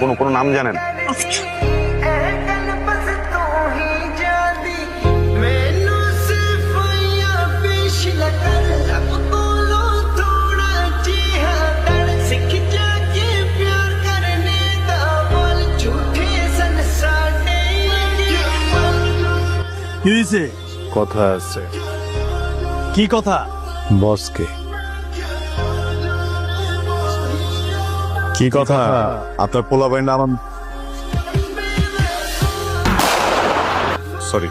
কোনো কোনো নাম জানেন? কি হয়েছে কথা আছে। কি কথা? বসকে। কি কথা? আপনার পোলা বাইন আমার সরি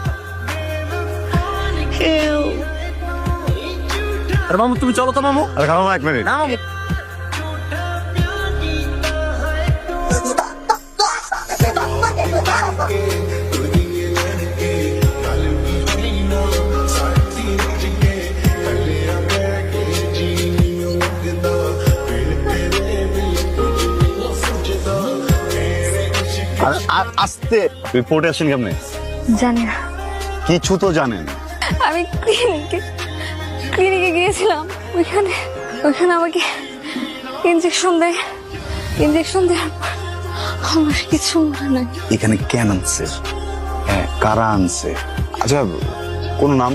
আরে মামু তুমি চলো তো মামু। আরে খালাম এক মিনিট। আস্তে তুই পড়ে আসেন কেমনে? জানি না। কিছু তো জানেন। আমি ক্লিনিকে ক্লিনিকে গিয়েছিলাম। ওইখানে ওইখানে আমাকে ইঞ্জেকশন দেয়। ইঞ্জেকশন দেওয়ার পর আমার কিছু মনে নাই। এখানে কেন আনছে? হ্যাঁ কারা আনছে? আচ্ছা কোন নাম?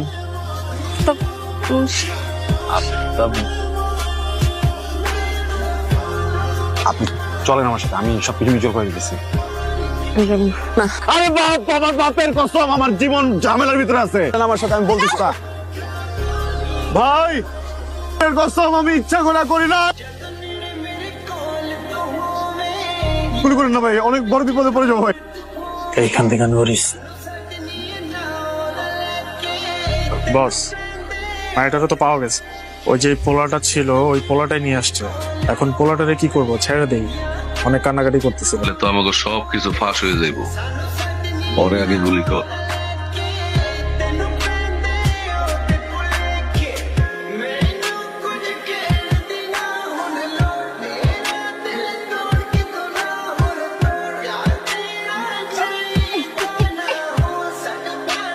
আপনি চলেন আমার সাথে আমি সব কিছু মিউচুয়াল করে দিতেছি। না। আরে বাপ আমার বাপের কসম আমার জীবন ঝামেলার ভিতরে আছে। আমার সাথে আমি না। ভাই কসম আমি ইচ্ছা করে করি না। গুলি করেন না ভাই অনেক বড় বিপদে পড়ে যাব ভাই। এইখান থেকে নড়িস বস মায়েটাকে তো পাওয়া গেছে। ওই যে পোলাটা ছিল ওই পোলাটাই নিয়ে আসছে। এখন পোলাটারে কি করব? ছেড়ে দেই। অনেক কান্নাকাটি করতেছে। তাহলে তো আমাকে সব কিছু ফাঁস হয়ে যাইব। পরে আগে গুলি কর।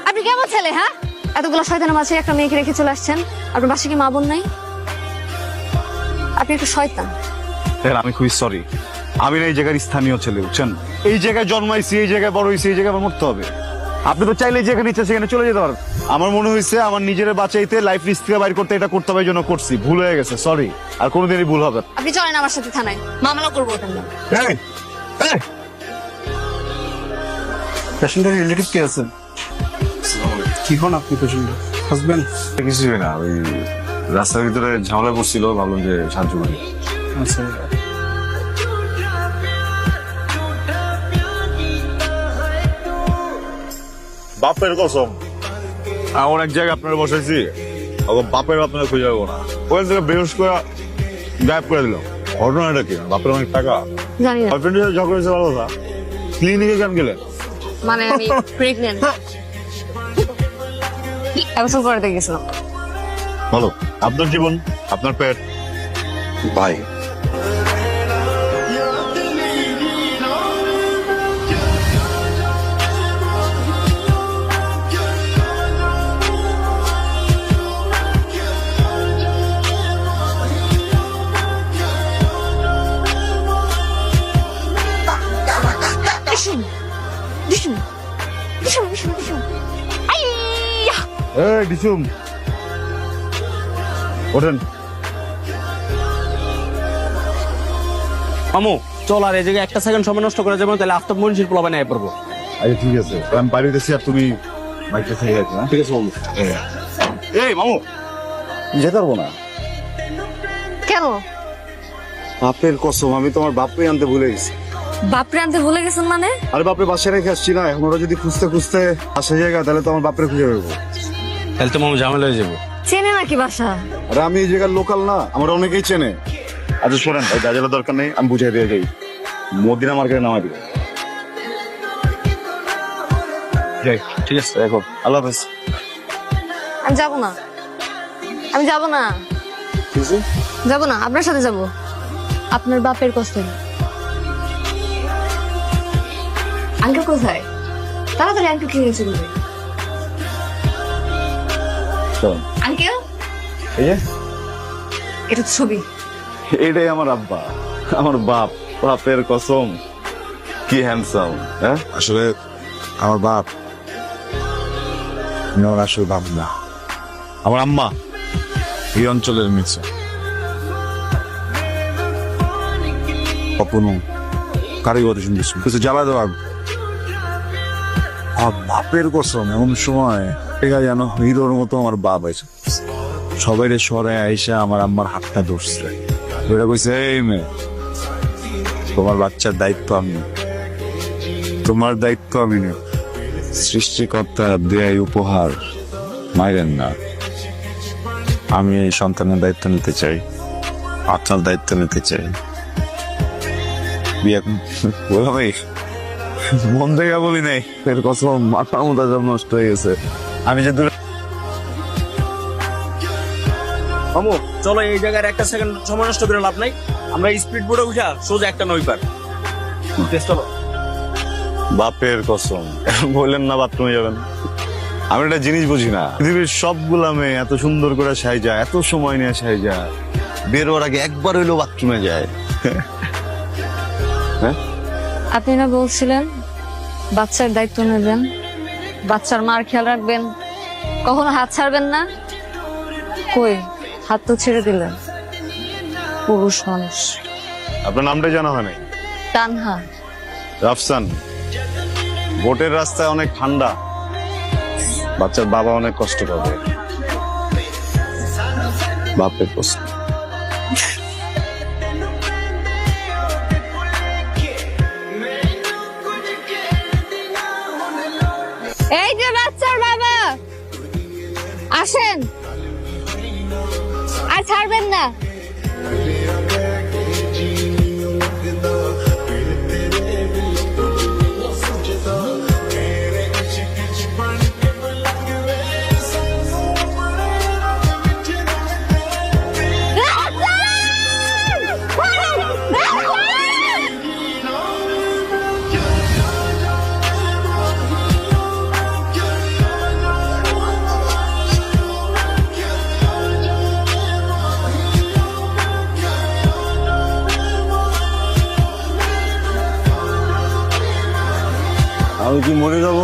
আপনি কেমন ছেলে হ্যাঁ? এতগুলো শয়তানের মাঝে একটা মেয়েকে রেখে চলে আসছেন। আপনার বাসে কি মা বোন নাই? আপনি একটা শয়তান। আমি খুবই সরি আমি না এই জায়গার স্থানীয় ছেলে বুঝছেন? এই জায়গায় জন্মাইছি এই জায়গায় বড় হয়েছি এই জায়গায় আমার মরতে হবে। আপনি তো চাইলে যেখানে ইচ্ছা সেখানে চলে যেতে পারেন। আমার মনে হয়েছে আমার নিজের বাঁচাইতে লাইফ রিস্ক থেকে বাইর করতে এটা করতে হবে জন্য করছি। ভুল হয়ে গেছে সরি আর কোনোদিনই ভুল হবে না। আপনি চলেন আমার সাথে থানায়। মামলা করব পেশেন্টের রিলেটিভ কে আছেন? কি হন আপনি পেশেন্টের হাজবেন্ড কিছুই না ওই রাস্তার ভিতরে ঝামেলা করছিল ভাবলাম যে সাহায্য করি। আচ্ছা। বাপের কসম। এমন এক জায়গায় আপনার বসাইছি। এখন বাপের আপনারা খুঁজে পাবো না। ওখান থেকে বেরোস করে গায়েব করে দিলাম। ঘটনাটা কি? বাপের অনেক টাকা। জানি না। বয়ফ্রেন্ডের সাথে ঝগড়া হয়েছে ভালো কথা। ক্লিনিকে কেন গেলেন? মানে আমি প্রেগনেন্ট করাতে গেছিলাম। ভালো। আপনার জীবন আপনার পেট। ভাই এই ওঠেন। আমু চল আর এই জায়গায় একটা সেকেন্ড সময় নষ্ট করে যাব তাহলে আফতাব মনীষীর পোলা বানায় পড়ব। আচ্ছা ঠিক আছে। আমি বাড়ি দিতেছি আর তুমি বাইকটা থেকে গেছো ঠিক আছে মামু। এই মামু। যেতে পারব না। কেন? বাপের কসম আমি তোমার বাপরে আনতে ভুলে গেছি। বাপরে আনতে ভুলে গেছেন মানে? আরে বাপরে বাসায় রেখে আসছি না এখন ওরা যদি খুঁজতে খুঁজতে আসে জায়গা তাহলে তো আমার বাপরে খুঁজে পাবো তাহলে তো মামু ঝামেলা হয়ে যাব। চেনে নাকি বাসা? আরে আমি এই জায়গার লোকাল না আমার অনেকেই চেনে। আচ্ছা শোনেন ভাই গাজালা দরকার নেই আমি বুঝাই দিয়ে যাই। মদিনা মার্কেটে নামাই দিবে। যাই ঠিক আছে দেখো আল্লাহ হাফেজ। আমি যাব না। আমি যাব না। ঠিক আছে যাব না আপনার সাথে যাব। আপনার বাপের কষ্ট আঙ্কেল কোথায়? তাড়াতাড়ি আঙ্কেল কি হয়েছে বলবে আঙ্কেল? এই যে? এটা তো ছবি। এটাই আমার আব্বা। আমার বাপ। বাপের কসম। কি হ্যান্ডসাম হ্যাঁ? আসলে আমার বাপ উনি আমার আসলে বাপ না। আমার আম্মা এই অঞ্চলের মিছে অপনু কারিগরি কিছু জ্বালা দেওয়া। বাপের কসম এমন সময় এটা যেন হিরোর মতো আমার বাপ আছে সবাই সরে আইসা আমার আম্মার হাতটা ধরছে। ওটা কইছে, এই মেয়ে, তোমার বাচ্চার দায়িত্ব আমি তোমার দায়িত্ব আমি নেব। সৃষ্টিকর্তা দেয় উপহার, মাইরেন না। আমি এই সন্তানের দায়িত্ব নিতে চাই, আপনার দায়িত্ব নিতে চাই। মন থেকে বলি নাই, এর কসম, মাথা সব নষ্ট হয়ে গেছে। আমি যে দূরে মামু চলো এই জায়গার একটা সেকেন্ড সময় নষ্ট করে লাভ নাই। আমরা স্পিড বোর্ডে উঠা সোজা একটা নই পার চলো বাপের কসম। বললেন না বাথরুমে যাবেন। আমি একটা জিনিস বুঝি না। পৃথিবীর সবগুলা মেয়ে এত সুন্দর করে সাইজা এত সময় নিয়ে সাইজা বের হওয়ার আগে একবার হইলেও বাথরুমে যায়। আপনি না বলছিলেন বাচ্চার দায়িত্ব নেবেন। বাচ্চার মার খেয়াল রাখবেন। কখনো হাত ছাড়বেন না। কই? হাত তো ছেড়ে দিলেন। পুরুষ মানুষ। আপনার নামটা জানা হয় নাই তানহা। রাফসান। বোটের রাস্তায় অনেক ঠান্ডা। বাচ্চার বাবা অনেক কষ্ট পাবে। বাপের কষ্ট আমি কি মরে যাব?